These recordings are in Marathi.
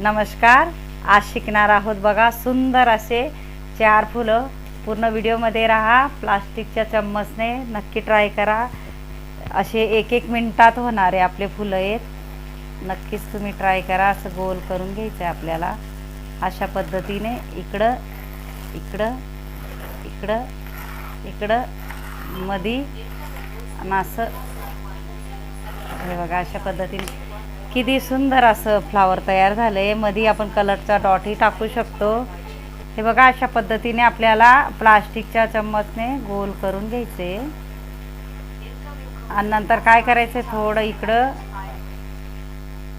नमस्कार. आज शिकणार आहोत बघा सुंदर असे चार फुलं. पूर्ण व्हिडिओमध्ये राहा प्लास्टिकच्या चम्मचने नक्की ट्राय करा. असे एक एक मिनटात होणारे आपले फुलं आहेत. नक्कीच तुम्ही ट्राय करा असं गोल करून घ्यायचं आहे आपल्याला. अशा पद्धतीने इकडं इकडं इकडं इकडं मधी आणि असं. हे बघा अशा पद्धतीने. किती सुंदर असं फ्लावर तयार झालं आहे मध्ये आपण कलरचा डॉटही टाकू शकतो. हे बघा अशा पद्धतीने आपल्याला प्लास्टिकच्या चम्मचने गोल करून घ्यायचे. आणि नंतर काय करायचं थोडं इकडं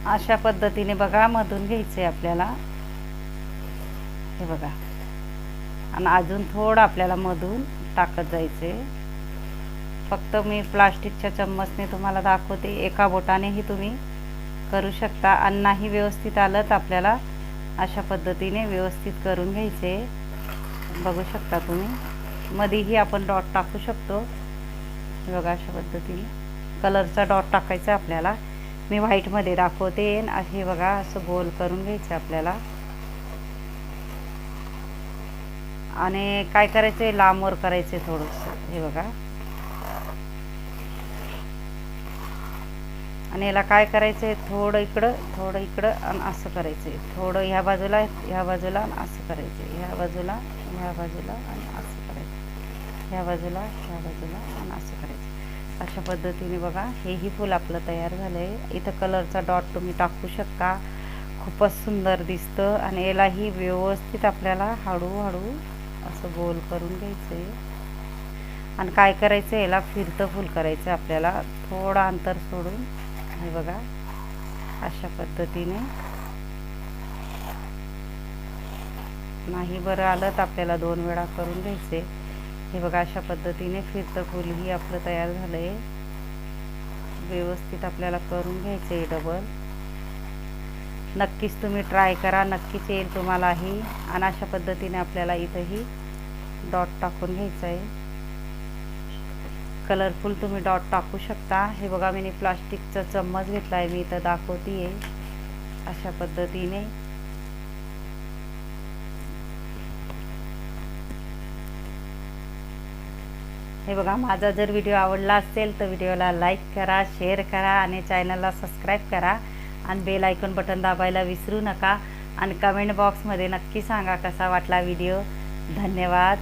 अशा पद्धतीने बघा मधून घ्यायचे आपल्याला. हे बघा. आणि अजून थोडं आपल्याला मधून टाकत जायचे फक्त मी प्लास्टिकच्या चम्मचने तुम्हाला दाखवते. एका बोटानेही तुम्ही करू शकता. आणि नाही व्यवस्थित आलं तर आपल्याला अशा पद्धतीने व्यवस्थित करून घ्यायचे. बघू शकता तुम्ही. मध्येही आपण डॉट टाकू शकतो. बघा अशा पद्धतीने. कलरचा डॉट टाकायचा आपल्याला. मी व्हाईटमध्ये दाखवते. आणि हे बघा असं गोल करून घ्यायचं आपल्याला. आणि काय करायचं आहे लांबवर करायचं आहे थोडंसं. हे बघा. आणि याला काय करायचं आहे? थोडं इकडं थोडं इकडं आणि असं करायचं आहे. थोडं ह्या बाजूला ह्या बाजूला आणि असं करायचं आहे. ह्या बाजूला ह्या बाजूला आणि असं करायचं ह्या बाजूला ह्या बाजूला आणि असं करायचं अशा पद्धतीने बघा हेही फूल आपलं तयार झालं आहे. इथं कलरचा डॉट तुम्ही टाकू शकता. खूपच सुंदर दिसतं आणि यालाही व्यवस्थित आपल्याला हळूहळू असं गोल करून घ्यायचं आहे. आणि काय करायचं याला फिरतं फूल करायचं आपल्याला. थोडं अंतर सोडून हे बघा अशा पद्धतीने. नाही बरं आलं तर आपल्याला दोन वेळा करून घ्यायचे हे बघा अशा पद्धतीने फिरतं फुलही आपलं तयार झालं आहे व्यवस्थित आपल्याला करून घ्यायचं आहे डबल नक्कीच तुम्ही ट्राय करा नक्कीच येईल तुम्हालाही आणि अशा पद्धतीने आपल्याला इथंही डॉट टाकून घ्यायचं आहे कलरफुल तुम्ही डॉट टाकू शकता. हे बघा मी प्लास्टिकचा चम्मच घेतला आहे मी इथं दाखवते आहे अशा पद्धतीने. हे बघा माझा जर व्हिडिओ आवडला असेल तर व्हिडिओला लाईक करा शेअर करा आणि चॅनलला सबस्क्राईब करा. आणि बेल आयकॉन बटन दाबायला विसरू नका. आणि कमेंट बॉक्समध्ये नक्की सांगा कसा वाटला व्हिडिओ धन्यवाद.